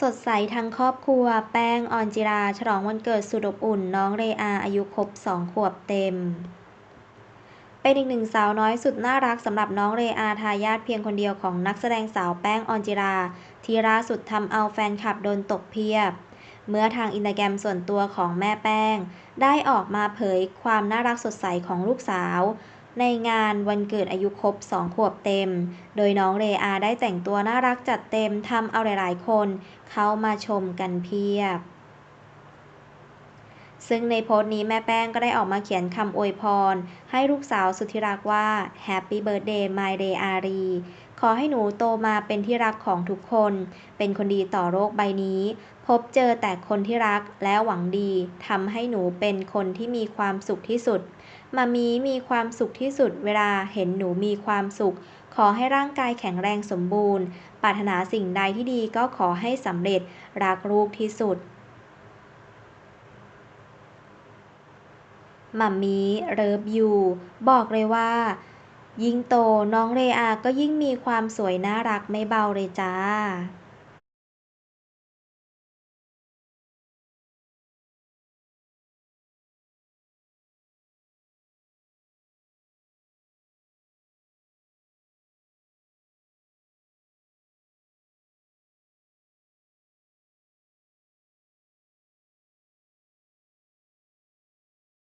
สดใสทั้งครอบครัว แป้ง ออนจิรา ฉลองวันเกิดสุดอบอุ่น น้องเรอา อายุครบ2ขวบเต็ม เป็นอีกหนึ่งสาวน้อยสุดน่ารักสำหรับน้องเรอาทายาทเพียงคนเดียวของนักแสดงสาวแป้ง ออนจิรา ที่ล่าสุดทำเอาแฟนคลับโดนตกเพียบ เมื่อทางอินสตาแกรมส่วนตัวของแม่แป้ง ได้ออกมาเผยความน่ารักสดใสของลูกสาว ในงานวันเกิดอายุครบ 2 ขวบเต็ม โดยน้องเรอาได้แต่งตัวน่ารักจัดเต็มทำเอาหลายๆ คนเข้ามาชมกันเพียบ ซึ่งในโพสต์นี้แม่แป้งก็ได้ออกมาเขียนคำอวยพร ให้ลูกสาวสุดที่รักว่า Happy Birthday My Day อารีขอให้หนูโตมาเป็นที่รักของทุกคน เป็นคนดีต่อโลกใบนี้ พบเจอแต่คนที่รักและหวังดีทำให้หนูเป็นคนที่มีความสุขที่สุดมามีมีความสุขที่สุดเวลาเห็นหนูมีความสุข ขอให้ร่างกายแข็งแรงสมบูรณ์ ปรารถนาสิ่งใดที่ดีก็ขอให้สำเร็จ รักลูกที่สุด มัมมี่เลิฟยูบอกเลยว่า ยิ่งโตน้องเรอาก็ยิ่งมีความสวยน่ารักไม่เบาเลยจ้า